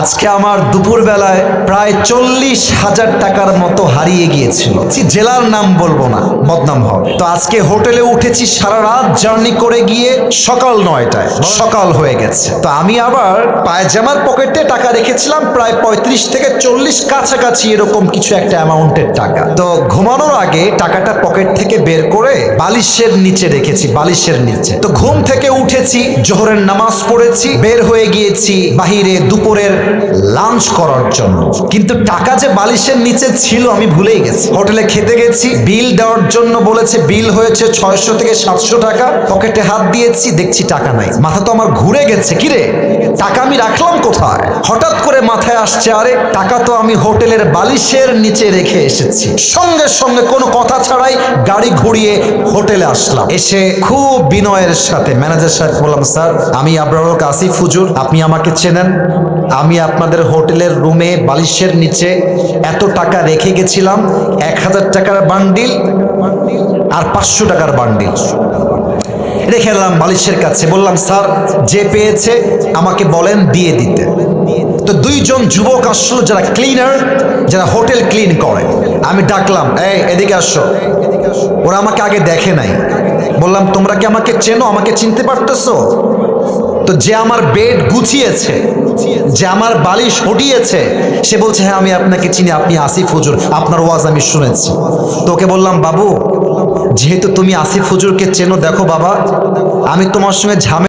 আজকে আমার দুপুর বেলায় প্রায় চল্লিশ হাজার টাকার মতো হারিয়ে গিয়েছিল। জেলার নাম বলব না, বদনাম হবে। তো আজকে হোটেলে উঠেছি সারা রাত জার্নি করে গিয়ে সকাল নয়টায়, সকাল হয়ে গেছে। তো আমি আবার পায়জামার পকেটে টাকা রেখেছিলাম, প্রায় পঁয়ত্রিশ থেকে চল্লিশ কাছাকাছি এরকম কিছু একটা অ্যামাউন্টের টাকা। তো ঘুমানোর আগে টাকাটা পকেট থেকে বের করে বালিশের নিচে রেখেছি, বালিশের নিচে। তো ঘুম থেকে উঠেছি, জোহরের নামাজ পড়েছি, বের হয়ে গিয়েছি বাহিরে দুপুরের লাঞ্চ করার জন্য। কিন্তু টাকা যে বালিশের নিচে ছিল, আমি ভুলেই গেছি। হোটেলে খেতে গেছি, বিল দেওয়ার জন্য বলেছে বিল হয়েছে ছয়শো থেকে সাতশো টাকা। পকেটে হাত দিয়েছি, দেখছি টাকা নাই। মাথা তো আমার ঘুরে গেছে কিরে টাকা আমি রাখলাম কোথায়? হঠাৎ করে মাথায় আসছে, আরে, টাকা তো আমি হোটেলের বালিশের নিচে রেখে এসেছি। সঙ্গে সঙ্গে কোনো কথা ছাড়াই গাড়ি ঘুরিয়ে হোটেলে আসলাম। এসে খুব বিনয়ের সাথে, ম্যানেজার সাহেব বললাম, স্যার, আমি আবরারুল কাসিফ হুজুর। আপনি আমাকে চেনেন। আমি আপনাদের হোটেলের রুমে বালিশের নিচে এত টাকা রেখে গেছিলাম, এক হাজার টাকার বান্ডিল আর পাঁচশো টাকার বান্ডিল। রেখে এলাম বালিশের কাছে, বললাম, স্যার, যে পেয়েছে আমাকে বলেন দিয়ে দিতে। তো দুইজন যুবক আসলো যারা ক্লিনার যারা হোটেল ক্লিন করে। আমি ডাকলাম, এই, এদিকে আসো। ওরা আমাকে আগে দেখে নাই। বললাম, তোমরা কি আমাকে চেনো? আমাকে চিনতে পারতেছো? তো যে আমার বেড গুছিয়েছে যে আমার বালিশ হটিয়েছে, সে বলছে হ্যাঁ আমি আপনাকে চিনি, আপনি আসিফ হুজুর, আপনার ওয়াজ আমি শুনেছি। তোকে বললাম, বাবু, যেহেতু তুমি আসিফ হুজুরকে চেনো, দেখো বাবা, আমি তোমার সঙ্গে ঝামে